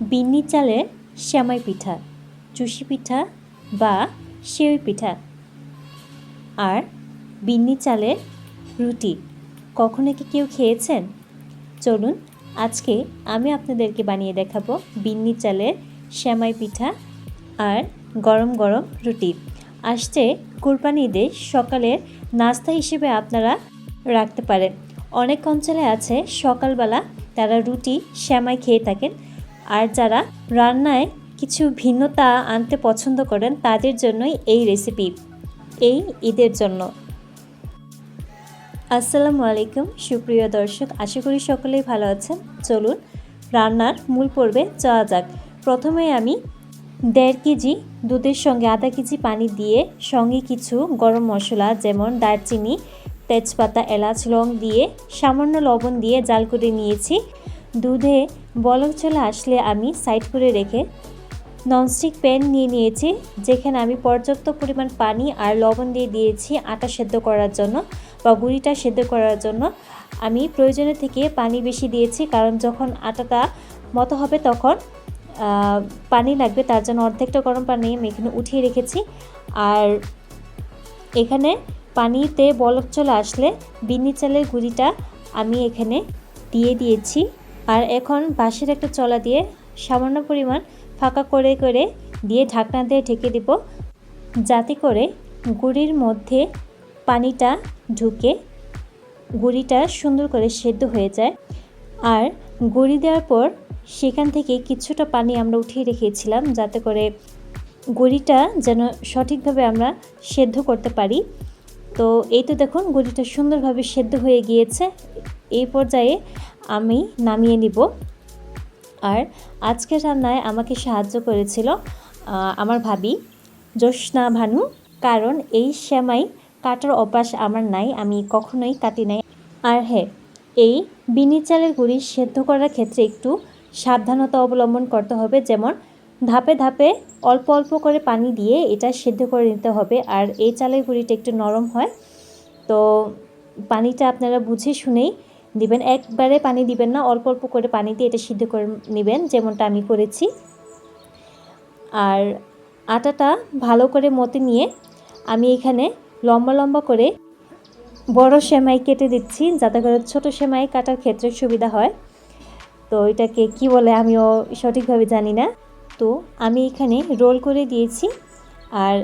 বিন্নি চালের শ্যামাই পিঠা, চুষি পিঠা বা সেওই পিঠা। আর বিন্নি চালের রুটি। কখনো কি কেউ খেয়েছেন? চলুন আজকে আমি আপনাদেরকে বানিয়ে দেখাবো বিন্নি চালের শ্যামাই পিঠা আর গরম গরম রুটি। আসছে কুরবানি ঈদে সকালের নাস্তা হিসেবে আপনারা রাখতে পারেন। অনেক অঞ্চলে আছে সকালবেলা তারা রুটি, শ্যামাই খেয়ে থাকেন। আর যারা রান্নায় কিছু ভিন্নতা আনতে পছন্দ করেন, তাদের জন্যই এই রেসিপি এই ঈদের জন্য। আসসালামু আলাইকুম, সুপ্রিয় দর্শক, আশা করি সকলেই ভালো আছেন। চলুন রান্নার মূল পর্বে যাওয়া যাক। প্রথমে আমি দেড় কেজি দুধের সঙ্গে আধা কেজি পানি দিয়ে সঙ্গে কিছু গরম মশলা, যেমন দারচিনি, তেজপাতা, এলাচ, লং দিয়ে সামান্য লবণ দিয়ে জাল করে নিয়েছি। দুধে বলক চলে আসলে আমি সাইড করে রেখে ননস্টিক প্যান নিয়ে নিয়েছি, যেখানে আমি পর্যাপ্ত পরিমাণ পানি আর লবণ দিয়ে দিয়েছি আটা সেদ্ধ করার জন্য বা গুঁড়িটা সেদ্ধ করার জন্য। আমি প্রয়োজনের থেকে পানি বেশি দিয়েছি, কারণ যখন আটাটা মতো হবে তখন পানি লাগবে, তার জন্য অর্ধেকটা গরম পানি আমি এখানে উঠিয়ে রেখেছি। আর এখানে পানিতে বলক চলে আসলে বিন্নি চালের গুঁড়িটা আমি এখানে দিয়ে দিয়েছি। আর এখন বাঁশের একটা চলা দিয়ে সামান্য পরিমাণ ফাঁকা করে করে দিয়ে ঢাকনা দিয়ে ঢেকে দেব, যাতে করে গুড়ির মধ্যে পানিটা ঢুকে গুড়িটা সুন্দর করে সেদ্ধ হয়ে যায়। আর গুড়ি দেওয়ার পর সেখান থেকে কিছুটা পানি আমরা উঠিয়ে রেখেছিলাম, যাতে করে গুড়িটা যেন সঠিকভাবে আমরা সেদ্ধ করতে পারি। তো এই তো দেখুন, গুড়িটা সুন্দরভাবে সেদ্ধ হয়ে গিয়েছে। এই পর্যায়ে আমি নামিয়ে নিব। আর আজকে রান্নায় আমাকে সাহায্য করেছিল আমার ভাবি জ্যোৎস্না ভানু। কারণ এই শ্যামাই কাটার অভ্যাস আমার নাই, আমি কখনোই কাটি নাই। আর হ্যাঁ এই বিনি চালের গুঁড়ি সেদ্ধ করার ক্ষেত্রে একটু সাবধানতা অবলম্বন করতে হবে। যেমন ধাপে ধাপে অল্প অল্প করে পানি দিয়ে এটা সেদ্ধ করে নিতে হবে। আর এই চালের গুঁড়িটা একটু নরম হয়। তো পানিটা আপনারা বুঝে শুনেই দিবেন। একবারে পানি দিবেন না, অল্প অল্প করে পানি দিয়ে এটা সিদ্ধ করে নেবেন, যেমনটা আমি করেছি। আর আটাটা ভালো করে মতে নিয়ে আমি এখানে লম্বা লম্বা করে বড় সেমাই কেটে দিচ্ছি, যাতে করে ছোট সেমাই কাটার ক্ষেত্রে সুবিধা হয়। তো এটাকে কি বলে আমিও সঠিকভাবে জানি না। তো আমি এখানে রোল করে দিয়েছি, আর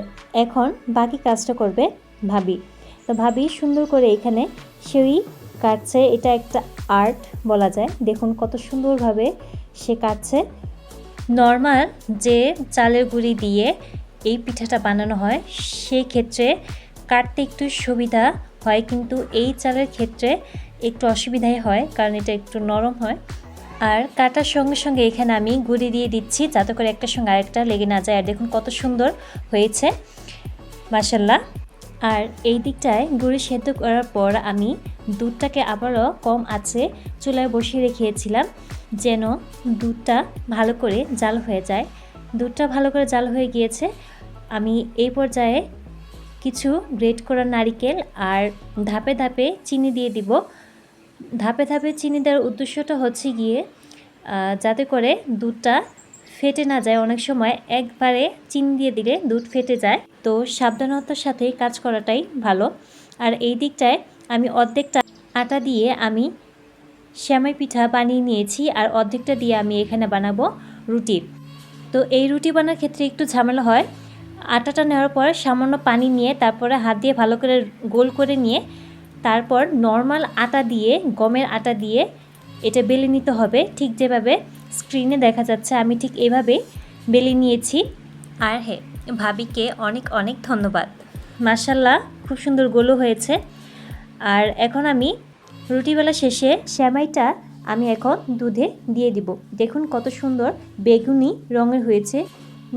এখন বাকি কাজটা করবে ভাবি। তো ভাবি সুন্দর করে এখানে সেই কাটছে, এটা একটা আর্ট বলা যায়। দেখুন কত সুন্দরভাবে সে কাটছে। নর্মাল যে চালের গুঁড়ি দিয়ে এই পিঠাটা বানানো হয় সেই ক্ষেত্রে কাটতে একটু সুবিধা হয়, কিন্তু এই চালের ক্ষেত্রে একটু অসুবিধাই হয়, কারণ এটা একটু নরম হয়। আর কাটার সঙ্গে সঙ্গে এখানে আমি গুঁড়ি দিয়ে দিচ্ছি, যাতে করে একটার সঙ্গে আরেকটা লেগে না যায়। আর দেখুন কত সুন্দর হয়েছে। মাসাল্লাহ আর এই দিকটায় গুঁড়ি সেদ্ধ করার পর আমি দুধটাকে আবারও কম আছে চুলায় বসিয়ে রেখেছিলাম যেন দুধটা ভালো করে জাল হয়ে যায়। দুধটা ভালো করে জাল হয়ে গিয়েছে। আমি এই পর্যায়ে কিছু গ্রেট করা নারিকেল আর ধাপে ধাপে চিনি দিয়ে দিব। ধাপে ধাপে চিনি দেওয়ার উদ্দেশ্যটা হচ্ছে গিয়ে যাতে করে দুধটা ফেটে না যায়, অনেক সময় একবারে চিনি দিয়ে দিলে দুধ ফেটে যায়। তো সাবধানতার সাথে কাজ করাটাই ভালো। আর এই দিকটায় আমি অর্ধেকটা আটা দিয়ে আমি শ্যামাই পিঠা বানিয়ে নিয়েছি আর অর্ধেকটা দিয়ে আমি এখানে বানাবো রুটি। তো এই রুটি বানার ক্ষেত্রে একটু ঝামেলা হয়। আটাটা নেওয়ার পর সামান্য পানি নিয়ে তারপরে হাত দিয়ে ভালো করে গোল করে নিয়ে তারপর নর্মাল আটা দিয়ে, গমের আটা দিয়ে এটা বেলে নিতে হবে। ঠিক যেভাবে স্ক্রিনে দেখা যাচ্ছে, আমি ঠিক এভাবে বেলে নিয়েছি। আর হ্যাঁ ভাবিকে অনেক অনেক ধন্যবাদ। মার্শাল্লাহ খুব সুন্দর গোলও হয়েছে। আর এখন আমি রুটিবেলা শেষে শ্যামাইটা আমি এখন দুধে দিয়ে দিব। দেখুন কত সুন্দর বেগুনি রঙের হয়েছে।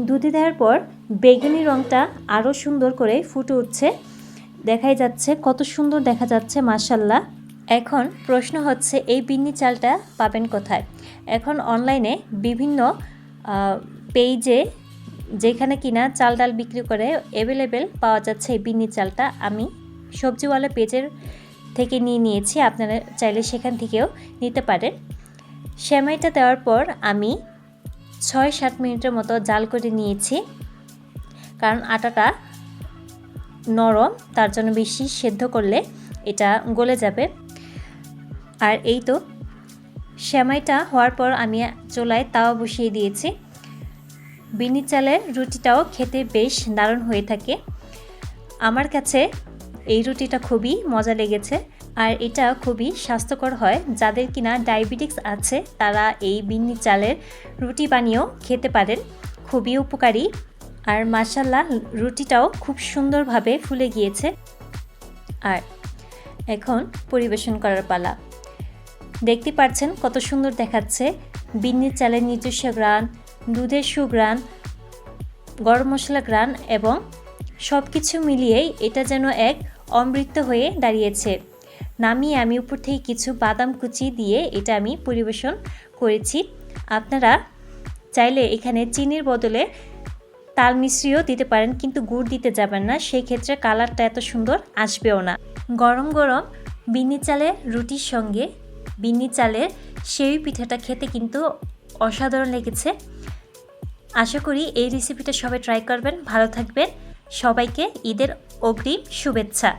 দুধে দেওয়ার পর বেগুনি রঙটা আরও সুন্দর করে ফুটে উঠছে। দেখাই যাচ্ছে, কত সুন্দর দেখা যাচ্ছে মার্শাল্লাহ এখন প্রশ্ন হচ্ছে, এই বিন্নি চালটা পাবেন কোথায়? এখন অনলাইনে বিভিন্ন পেজে যেখানে কিনা চাল ডাল বিক্রি করে অ্যাভেলেবেল পাওয়া যাচ্ছে এই বিন্নি চালটা। আমি সবজিওয়ালা পেজের থেকে নিয়ে নিয়েছি, আপনারা চাইলে সেখান থেকেও নিতে পারেন। সেমাইটা দেওয়ার পর আমি ছয় সাত মিনিটের মতো জাল করে নিয়েছি, কারণ আটাটা নরম, তার জন্য বেশি সেদ্ধ করলে এটা গলে যাবে। আর এই তো, সেমাইটা হওয়ার পর আমি চোলায় তাওয়া বসিয়ে দিয়েছি। বিনি চালের রুটিটাও খেতে বেশ দারুণ হয়ে থাকে। আমার কাছে এই রুটিটা খুবই মজা লেগেছে আর এটা খুবই স্বাস্থ্যকর হয়। যাদের কিনা ডায়াবেটিক্স আছে, তারা এই বিন্নি চালের রুটি বানিয়েও খেতে পারেন। খুবই উপকারী আর মাসাল্লাহ রুটিটাও খুব সুন্দরভাবে ফুলে গিয়েছে। আর এখন পরিবেশন করার পালা। দেখতে পাচ্ছেন কত সুন্দর দেখাচ্ছে। বিন্নির চালের নিজস্ব গ্রান, দুধের সুগ্রান, গরম মশলা গ্রান এবং সব কিছু মিলিয়েই এটা যেন এক অমৃত হয়ে দাঁড়িয়েছে। নামিয়ে আমি উপর থেকে কিছু বাদাম কুচি দিয়ে এটা আমি পরিবেশন করেছি। আপনারা চাইলে এখানে চিনির বদলে তাল মিশ্রিও দিতে পারেন, কিন্তু গুড় দিতে যাবেন না সেই ক্ষেত্রে কালারটা এত সুন্দর আসবেও না। গরম গরম বিন্নি চালের রুটির সঙ্গে বিন্নি চালের সেই পিঠাটা খেতে কিন্তু অসাধারণ লেগেছে। আশা করি এই রেসিপিটা সবাই ট্রাই করবেন। ভালো থাকবেন। সবাইকে ঈদের অগ্রিম শুভেচ্ছা।